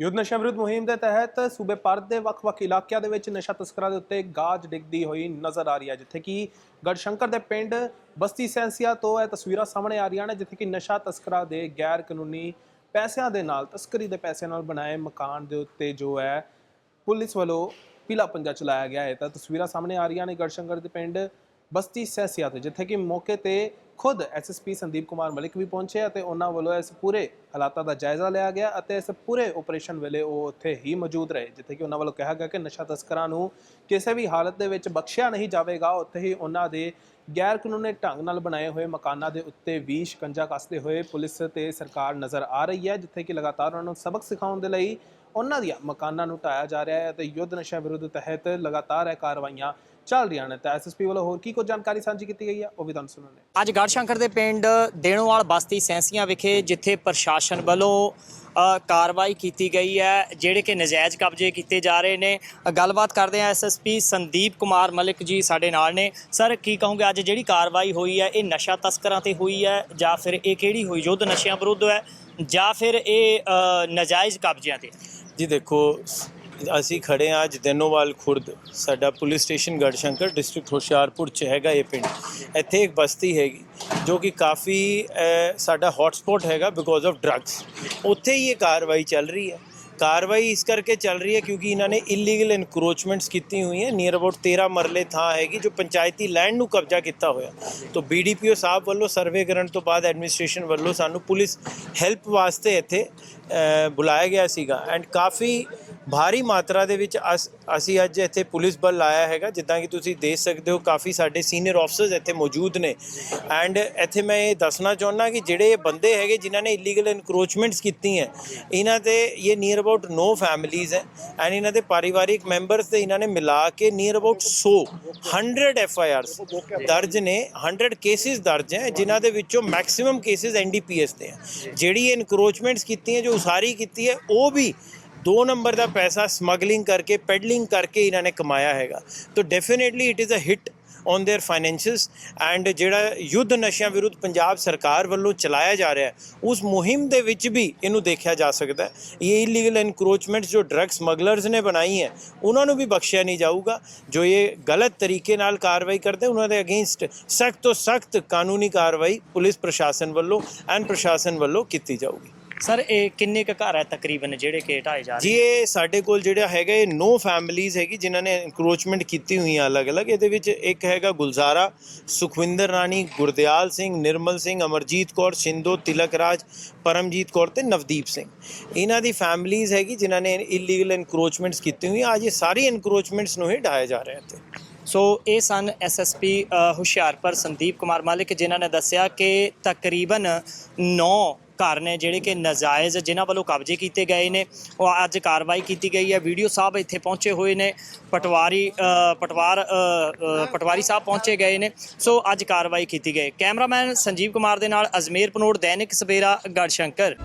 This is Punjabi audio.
ਯੁੱਧ ਨਸ਼ਾ ਵਿਰੁੱਧ ਮੁਹਿੰਮ ਦੇ ਤਹਿਤ ਸੂਬੇ ਭਾਰਤ ਦੇ ਵੱਖ-ਵੱਖ ਇਲਾਕਿਆਂ ਦੇ ਵਿੱਚ ਨਸ਼ਾ ਤਸਕਰਾਂ ਦੇ ਉੱਤੇ ਗਾਜ ਡਿੱਗਦੀ ਹੋਈ ਨਜ਼ਰ ਆ ਰਹੀ ਹੈ, ਜਿੱਥੇ ਕਿ ਗੜਸ਼ੰਕਰ ਦੇ ਪਿੰਡ ਬਸਤੀ ਸੈਂਸੀਆ ਤੋਂ ਇਹ ਤਸਵੀਰਾਂ ਸਾਹਮਣੇ ਆ ਰਹੀਆਂ ਨੇ, ਜਿੱਥੇ ਕਿ ਨਸ਼ਾ ਤਸਕਰਾਂ ਦੇ ਗੈਰ ਕਾਨੂੰਨੀ ਪੈਸਿਆਂ ਦੇ ਨਾਲ, ਤਸਕਰੀ ਦੇ ਪੈਸਿਆਂ ਨਾਲ ਬਣਾਏ ਮਕਾਨ ਦੇ ਉੱਤੇ ਜੋ ਹੈ, ਪੁਲਿਸ ਵੱਲੋਂ ਪੀਲਾ ਪੰਜਾ ਚਲਾਇਆ ਗਿਆ ਹੈ। ਤਾਂ ਤਸਵੀਰਾਂ ਸਾਹਮਣੇ ਆ ਰਹੀਆਂ ਨੇ ਗੜਸ਼ੰਕਰ ਦੇ ਪਿੰਡ ਬਸਤੀ ਸੈਸੀਆ ਤੋਂ, ਜਿੱਥੇ ਕਿ ਮੌਕੇ ਤੇ ਖੁਦ ਐਸਐਸਪੀ ਸੰਦੀਪ ਕੁਮਾਰ ਮਲਿਕ ਵੀ ਪਹੁੰਚੇ ਅਤੇ ਉਹਨਾਂ ਵੱਲੋਂ ਇਸ ਪੂਰੇ ਹਾਲਾਤਾਂ ਦਾ ਜਾਇਜ਼ਾ ਲਿਆ ਗਿਆ ਅਤੇ ਇਸ ਪੂਰੇ ਆਪਰੇਸ਼ਨ ਵੇਲੇ ਉਹ ਉੱਥੇ ਹੀ ਮੌਜੂਦ ਰਹੇ, ਜਿੱਥੇ ਕਿ ਉਹਨਾਂ ਵੱਲੋਂ ਕਿਹਾ ਗਿਆ ਕਿ ਨਸ਼ਾ ਤਸਕਰਾਂ ਨੂੰ ਕਿਸੇ ਵੀ ਹਾਲਤ ਦੇ ਵਿੱਚ ਬਖਸ਼ਿਆ ਨਹੀਂ ਜਾਵੇਗਾ ਉੱਥੇ ਹੀ ਉਹਨਾਂ ਦੇ ਗੈਰ ਕਾਨੂੰਨੀ ਢੰਗ ਨਾਲ ਬਣਾਏ ਹੋਏ ਮਕਾਨਾਂ ਦੇ ਉੱਤੇ ਵੀ ਸ਼ਿਕੰਜਾ ਕੱਸਦੇ ਹੋਏ ਪੁਲਿਸ ਤੇ ਸਰਕਾਰ ਨਜ਼ਰ ਆ ਰਹੀ ਹੈ, ਜਿੱਥੇ ਕਿ ਲਗਾਤਾਰ ਉਹਨਾਂ ਨੂੰ ਸਬਕ ਸਿਖਾਉਣ ਦੇ ਲਈ ਉਹਨਾਂ ਦੀਆਂ ਮਕਾਨਾਂ ਨੂੰ ਢਾਇਆ ਜਾ ਰਿਹਾ ਹੈ ਅਤੇ ਯੁੱਧ ਨਸ਼ਾ ਵਿਰੁੱਧ ਤਹਿਤ ਲਗਾਤਾਰ ਇਹ ਕਾਰਵਾਈਆਂ ਚੱਲ ਰਹੀਆਂ ਨੇ ਤਾਂ ਐਸਐਸਪੀ ਵੱਲੋਂ ਹੋਰ ਕੀ ਕੁਝ ਜਾਣਕਾਰੀ ਸਾਂਝੀ ਕੀਤੀ ਗਈ ਹੈ, ਉਹ ਵੀ ਤੁਹਾਨੂੰ ਸੁਣਾਉਂਦੇ ਹਾਂ। ਅੱਜ ਗੜਸ਼ੰਕਰ ਦੇ ਪਿੰਡ ਦੇਣੋਵਾਲ ਬਸਤੀ ਸੈਂਸੀਆਂ ਵਿਖੇ, ਜਿੱਥੇ ਪ੍ਰਸ਼ਾਸਨ ਵੱਲੋਂ ਕਾਰਵਾਈ ਕੀਤੀ ਗਈ ਹੈ ਜਿਹੜੇ ਕਿ ਨਜਾਇਜ਼ ਕਬਜ਼ੇ ਕੀਤੇ ਜਾ ਰਹੇ ਨੇ। ਗੱਲਬਾਤ ਕਰਦੇ ਆ ਐਸਐਸਪੀ ਸੰਦੀਪ ਕੁਮਾਰ ਮਲਿਕ ਜੀ ਸਾਡੇ ਨਾਲ ਨੇ। ਸਰ ਕੀ ਕਹੋਗੇ ਅੱਜ ਜਿਹੜੀ ਕਾਰਵਾਈ ਹੋਈ ਹੈ ਇਹ ਨਸ਼ਾ ਤਸਕਰਾਂ ਤੇ ਹੋਈ ਹੈ ਜਾਂ ਫਿਰ ਇਹ ਕਿਹੜੀ ਹੋਈ? ਯੁੱਧ ਨਸ਼ਿਆਂ ਵਿਰੁੱਧ ਹੈ ਜਾਂ ਫਿਰ ਇਹ ਅ, ਨਜਾਇਜ਼ ਕਬਜ਼ਿਆਂ ਤੇ? ਜੀ ਦੇਖੋ ਅਸੀਂ ਖੜੇ ਹਾਂ ਅੱਜ ਦਿਨੋਵਾਲ ਖੁਰਦ, ਸਾਡਾ police station Garhshankar district Hoshiarpur ਚ ਹੈਗਾ ਇਹ ਪਿੰਡ। ਇੱਥੇ ਇੱਕ ਬਸਤੀ ਹੈਗੀ, ਜੋ ਕਿ ਕਾਫੀ ਸਾਡਾ ਹੌਟਸਪੌਟ ਹੈਗਾ ਬਿਕੋਜ਼ ਆਫ ਡਰੱਗਸ ਉੱਥੇ ਹੀ ਇਹ ਕਾਰਵਾਈ ਚੱਲ ਰਹੀ ਹੈ। ਕਾਰਵਾਈ ਇਸ ਕਰਕੇ ਚੱਲ ਰਹੀ ਹੈ ਕਿਉਂਕਿ ਇਹਨਾਂ ਨੇ ਇਲੀਗਲ ਇਨਕਰੋਚਮੈਂਟਸ ਕੀਤੀ ਹੋਈ ਹੈ। ਨੀਅਰ ਅਬਾਊਟ 13 ਮਰਲੇ ਥਾਂ ਹੈਗੀ ਜੋ ਪੰਚਾਇਤੀ ਲੈਂਡ ਨੂੰ ਕਬਜ਼ਾ ਕੀਤਾ ਹੋਇਆ। ਤੋਂ ਬੀਡੀਪੀਓ ਸਾਹਿਬ ਵੱਲੋਂ ਸਰਵੇ ਕਰਨ ਤੋਂ ਬਾਅਦ ਐਡਮਿਨਿਸਟ੍ਰੇਸ਼ਨ ਵੱਲੋਂ ਸਾਨੂੰ ਪੁਲਿਸ ਹੈਲਪ ਵਾਸਤੇ ਇੱਥੇ ਬੁਲਾਇਆ ਗਿਆ ਸੀਗਾ। ਐਂਡ ਕਾਫੀ ਭਾਰੀ ਮਾਤਰਾ ਦੇ ਵਿੱਚ ਅਸ- ਅਸੀਂ ਅੱਜ ਇੱਥੇ ਪੁਲਿਸ ਬਲ ਲਾਇਆ ਹੈਗਾ, ਜਿੱਦਾਂ ਕਿ ਤੁਸੀਂ ਦੇਖ ਸਕਦੇ ਹੋ, ਕਾਫੀ ਸਾਡੇ ਸੀਨੀਅਰ ਆਫਸਰਸ ਇੱਥੇ ਮੌਜੂਦ ਨੇ। ਐਂਡ ਇੱਥੇ ਮੈਂ ਇਹ ਦੱਸਣਾ ਚਾਹੁੰਦਾ ਕਿ ਜਿਹੜੇ ਇਹ ਬੰਦੇ ਹੈਗੇ, ਜਿਨ੍ਹਾਂ ਨੇ ਇਲੀਗਲ ਇਨਕਰੋਚਮੈਂਟਸ ਹੈ, ਇਹਨਾਂ ਤੇ ਇਹ ਨੀਅਰ ਅਬਾਊਟ 9 ਫੈਮਿਲੀਜ਼ ਹੈ। ਐਂਡ ਇਹਨਾਂ ਦੇ ਪਰਿਵਾਰਿਕ ਮੈਂਬਰਸ ਤੇ ਇਹਨਾਂ ਨੇ ਮਿਲਾ ਕੇ near about 100 100 F I Rs ਦਰਜ ਨੇ 100 ਕੇਸਿਸ ਦਰਜ ਹੈ, ਜਿਨ੍ਹਾਂ ਦੇ ਵਿੱਚੋਂ ਮੈਕਸਿਮਮ ਕੇਸਿਸ ਐਨਡੀਪੀਐਸ ਦੇ ਹੈ। ਜਿਹੜੀ ਇਨਕਰੋਚਮੈਂਟਸ ਕੀਤੀਆਂ, ਜੋ ਉਸਾਰੀ ਕੀਤੀ ਹੈ ਉਹ ਵੀ ਦੋ ਨੰਬਰ ਦਾ ਪੈਸਾ ਸਮਗਲਿੰਗ ਕਰਕੇ ਪੈਡਲਿੰਗ ਕਰਕੇ ਇਹਨਾਂ ਨੇ ਕਮਾਇਆ ਹੈਗਾ ਤਾਂ definitely it is a hit on their financials and ਜਿਹੜਾ ਯੁੱਧ ਨਸ਼ਿਆਂ ਵਿਰੁੱਧ ਪੰਜਾਬ ਸਰਕਾਰ ਵੱਲੋਂ ਚਲਾਇਆ ਜਾ ਰਿਹਾ ਹੈ ਉਸ ਮੁਹਿੰਮ ਦੇ ਵਿੱਚ ਵੀ ਇਹਨੂੰ ਦੇਖਿਆ ਜਾ ਸਕਦਾ ਹੈ ਇਹ ਇਲੀਗਲ ਐਨਕਰੋਚਮੈਂਟਸ ਜੋ ਡਰੱਗ ਸਮਗਲਰਸ ਨੇ ਬਣਾਈ ਹੈ ਉਹਨਾਂ ਨੂੰ ਵੀ ਬਖਸ਼ਿਆ ਨਹੀਂ ਜਾਊਗਾ ਜੋ ਇਹ ਗਲਤ ਤਰੀਕੇ ਨਾਲ ਕਾਰਵਾਈ ਕਰਦੇ ਉਹਨਾਂ ਦੇ ਅਗੇਂਸਟ ਸਖਤ ਤੋਂ ਸਖਤ ਕਾਨੂੰਨੀ ਕਾਰਵਾਈ ਪੁਲਿਸ ਪ੍ਰਸ਼ਾਸਨ ਵੱਲੋਂ ਐਂਡ ਪ੍ਰਸ਼ਾਸਨ ਵੱਲੋਂ ਕੀਤੀ ਜਾਊਗੀ ਸਰ ਇਹ ਕਿੰਨੇ ਕੁ ਘਰ ਹੈ ਤਕਰੀਬਨ ਜਿਹੜੇ ਕਿ ਢਾਏ ਜਾ ਰਹੇ ਜੀ ਇਹ ਸਾਡੇ ਕੋਲ ਜਿਹੜਾ ਹੈਗਾ ਇਹ ਨੋ ਫੈਮਿਲੀਜ਼ ਹੈਗੀ ਜਿਨ੍ਹਾਂ ਨੇ ਇਨਕਰੋਚਮੈਂਟ ਕੀਤੀ ਹੋਈਆਂ ਅਲੱਗ-ਅਲੱਗ। ਇਹਦੇ ਵਿੱਚ ਇੱਕ ਹੈਗਾ ਗੁਲਜ਼ਾਰਾ ਸੁਖਵਿੰਦਰ ਰਾਣੀ ਗੁਰਦਿਆਲ ਸਿੰਘ ਨਿਰਮਲ ਸਿੰਘ ਅਮਰਜੀਤ ਕੌਰ ਸਿੰਧੋ ਤਿਲਕ ਰਾਜ ਪਰਮਜੀਤ ਕੌਰ ਤੇ ਨਵਦੀਪ ਸਿੰਘ। ਇਹਨਾਂ ਦੀ ਫੈਮਿਲੀਜ਼ ਹੈਗੀ ਜਿਨ੍ਹਾਂ ਨੇ ਇਲੀਗਲ ਇਨਕਰੋਚਮੈਂਟਸ ਕੀਤੀ ਹੋਈਆਂ। ਅੱਜ ਇਹ ਸਾਰੀ ਇਨਕਰੋਚਮੈਂਟਸ ਨੂੰ ਹੀ ਢਾਇਆ ਜਾ ਰਿਹਾ ਇੱਥੇ। ਸੋ ਇਹ ਸਨ ਐਸਐਸਪੀ ਹੁਸ਼ਿਆਰਪੁਰ ਸੰਦੀਪ ਕੁਮਾਰ ਮਾਲਿਕ ਜਿਨ੍ਹਾਂ ਨੇ ਦੱਸਿਆ ਕਿ ਤਕਰੀਬਨ 9 ਘਰ ਨੇ ਜਿਹੜੇ ਕਿ ਨਜਾਇਜ਼ ਜਿਨ੍ਹਾਂ ਵੱਲੋਂ ਕਬਜ਼ੇ ਕੀਤੇ ਗਏ ਨੇ, ਉਹ ਅੱਜ ਕਾਰਵਾਈ ਕੀਤੀ ਗਈ ਹੈ। ਵੀਡੀਓ ਸਾਹਿਬ ਇੱਥੇ ਪਹੁੰਚੇ ਹੋਏ ਨੇ, ਪਟਵਾਰੀ ਪਟਵਾਰ ਪਟਵਾਰੀ ਸਾਹਿਬ ਪਹੁੰਚੇ ਗਏ ਨੇ। ਸੋ ਅੱਜ ਕਾਰਵਾਈ ਕੀਤੀ ਗਈ। ਕੈਮਰਾਮੈਨ ਸੰਜੀਵ ਕੁਮਾਰ ਦੇ ਨਾਲ ਅਜਮੇਰ ਪਨੋੜ, ਦੈਨਿਕ ਸਵੇਰਾ, ਗੜਸ਼ੰਕਰ।